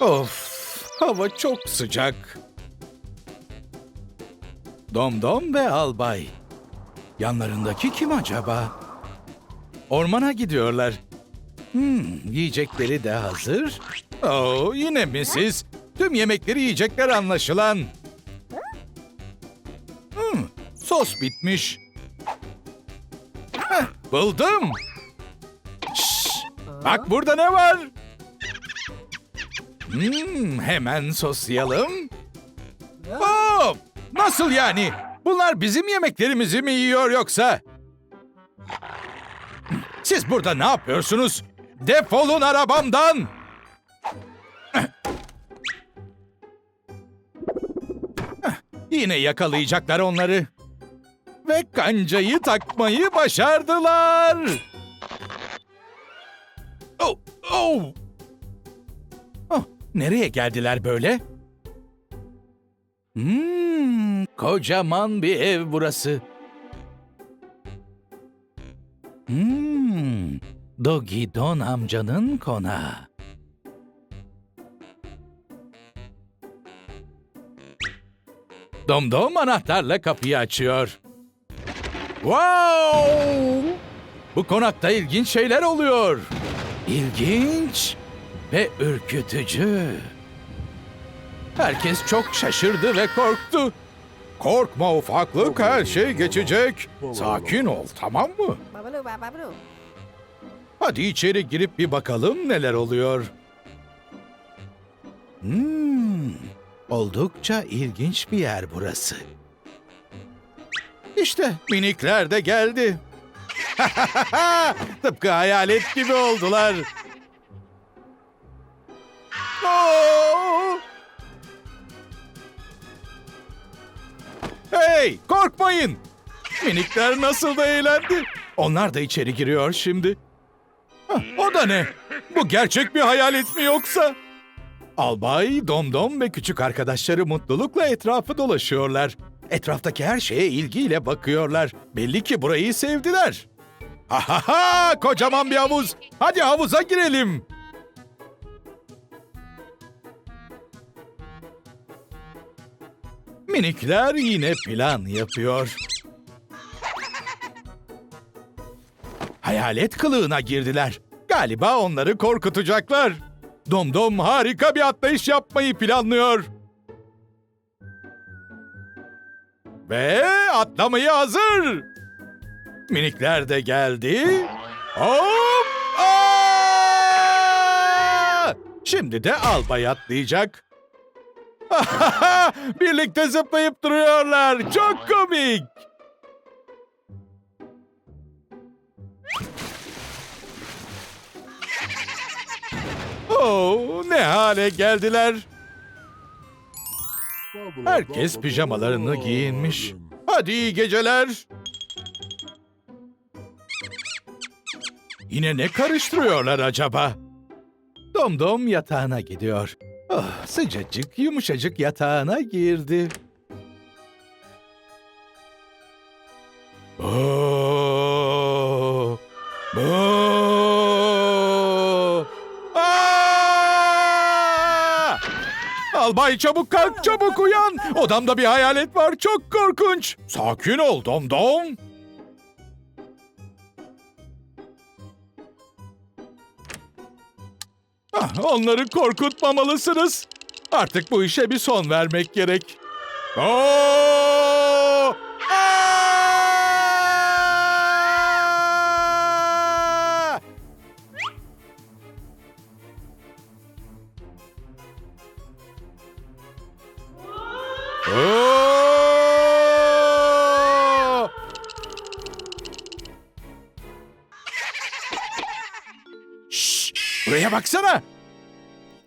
Of, hava çok sıcak. Domdom ve albay. Yanlarındaki kim acaba? Ormana gidiyorlar. Hmm, yiyecekleri de hazır. Oo, yine mi siz? Tüm yemekleri yiyecekler anlaşılan. Hmm, sos bitmiş. Heh, buldum. Şşş, bak burada ne var? Hmm, hemen soslayalım. Hop! Nasıl yani? Bunlar bizim yemeklerimizi mi yiyor yoksa? Siz burada ne yapıyorsunuz? Defolun arabamdan! Yine yakalayacaklar onları. Ve kancayı takmayı başardılar. Oh, oh. Nereye geldiler böyle? Hmm, kocaman bir ev burası. Hmm, Doggy Don amcanın konağı. Domdom anahtarla kapıyı açıyor. Wow! Bu konakta ilginç şeyler oluyor. İlginç ve ürkütücü. Herkes çok şaşırdı ve korktu. Korkma ufaklık, her şey geçecek. Sakin ol, tamam mı? Hadi içeri girip bir bakalım neler oluyor. Hmm, oldukça ilginç bir yer burası. İşte minikler de geldi. Tıpkı hayalet gibi oldular. Hey, korkmayın. Minikler nasıl da eğlendi. Onlar da içeri giriyor şimdi. Hah, o da ne? Bu gerçek bir hayalet mi yoksa? Albay, Domdom ve küçük arkadaşları mutlulukla etrafı dolaşıyorlar. Etraftaki her şeye ilgiyle bakıyorlar. Belli ki burayı sevdiler. Ha ha ha! Kocaman bir havuz. Hadi havuza girelim. Minikler yine plan yapıyor. Hayalet kılığına girdiler. Galiba onları korkutacaklar. Domdom harika bir atlayış yapmayı planlıyor. Ve atlamayı hazır. Minikler de geldi. Hop! Aa! Şimdi de albay atlayacak. Birlikte zıplayıp duruyorlar. Çok komik. Oo, ne hale geldiler. Herkes pijamalarını giyinmiş. Hadi iyi geceler. Yine ne karıştırıyorlar acaba? Domdom yatağına gidiyor. Oh, sıcacık, yumuşacık yatağına girdi. Oo! Oo! Aa! Albay çabuk kalk, çabuk uyan. Odamda bir hayalet var, çok korkunç. Sakin ol Domdom. Ah, onları korkutmamalısınız. Artık bu işe bir son vermek gerek. Oo! Şşş! Buraya baksana.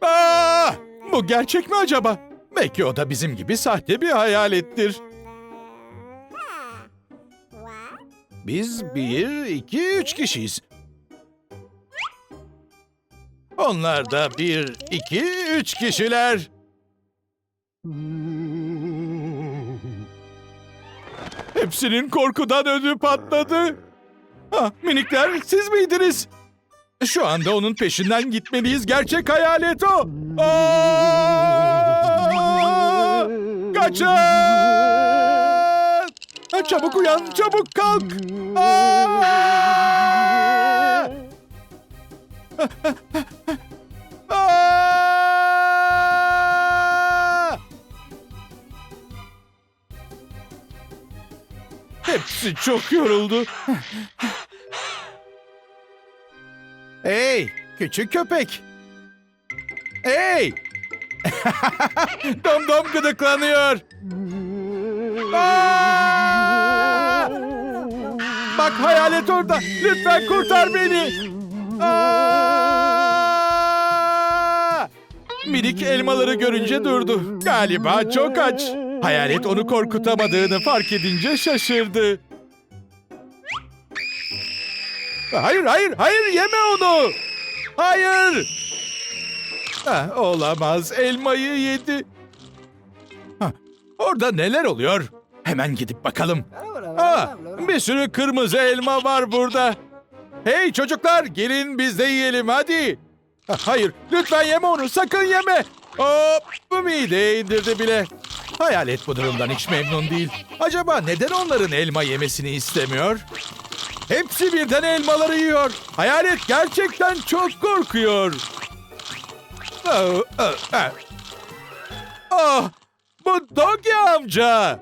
Aa! Bu gerçek mi acaba? Belki o da bizim gibi sahte bir hayalettir. Biz bir, iki, üç kişiyiz. Onlar da bir, iki, üç kişiler. Hepsinin korkudan ödü patladı. Ah, minikler siz miydiniz? Şu anda onun peşinden gitmeliyiz. Gerçek hayalet o. Aa! Kaçın! Ha, Çabuk uyan, çabuk kalk. Aa! Hepsi çok yoruldu. Hey, küçük köpek. Hey! dom dom gıdıklanıyor. Aa! Bak hayalet orada. Lütfen kurtar beni. Aa! Minik elmaları görünce durdu. Galiba çok aç. Hayalet onu korkutamadığını fark edince şaşırdı. Hayır, hayır, hayır yeme onu. Hayır. Ah, olamaz, elmayı yedi. Hah, orada neler oluyor? Hemen gidip bakalım. Aa, bir sürü kırmızı elma var burada. Hey çocuklar, gelin biz de yiyelim hadi. Hayır, lütfen yeme onu, sakın yeme. Hop, bu mideye indirdi bile. Hayalet bu durumdan hiç memnun değil. Acaba neden onların elma yemesini istemiyor? Hepsi birden elmaları yiyor. Hayalet gerçekten çok korkuyor. Ah, ah, ah. Ah, bu Dogi amca.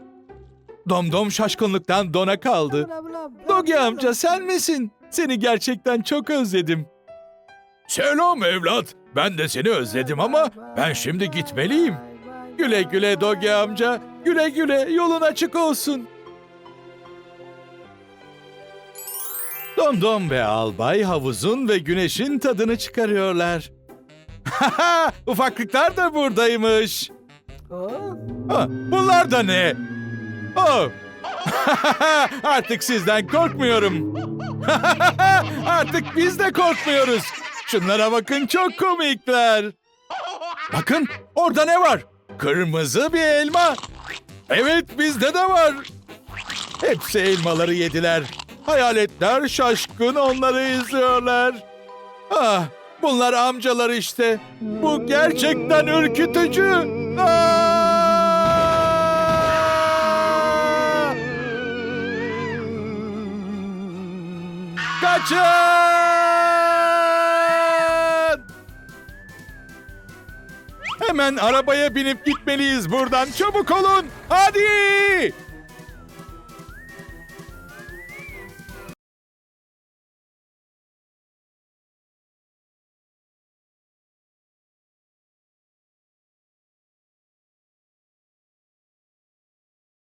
Domdom şaşkınlıktan dona kaldı. Dogi amca sen misin? Seni gerçekten çok özledim. Selam evlat. Ben de seni özledim ama ben şimdi gitmeliyim. Güle güle Dogi amca. Güle güle yolun açık olsun. Domdom ve albay havuzun ve güneşin tadını çıkarıyorlar. Ufaklıklar da buradaymış. Ha, bunlar da ne? Oh. Artık sizden korkmuyorum. Artık biz de korkmuyoruz. Şunlara bakın çok komikler. Bakın orada ne var? Kırmızı bir elma. Evet bizde de var. Hepsi elmaları yediler. Hayaletler şaşkın onları izliyorlar. Ah, bunlar amcalar işte. Bu gerçekten ürkütücü. Ah! Kaçın! Hemen arabaya binip gitmeliyiz buradan. Çabuk olun. Hadi!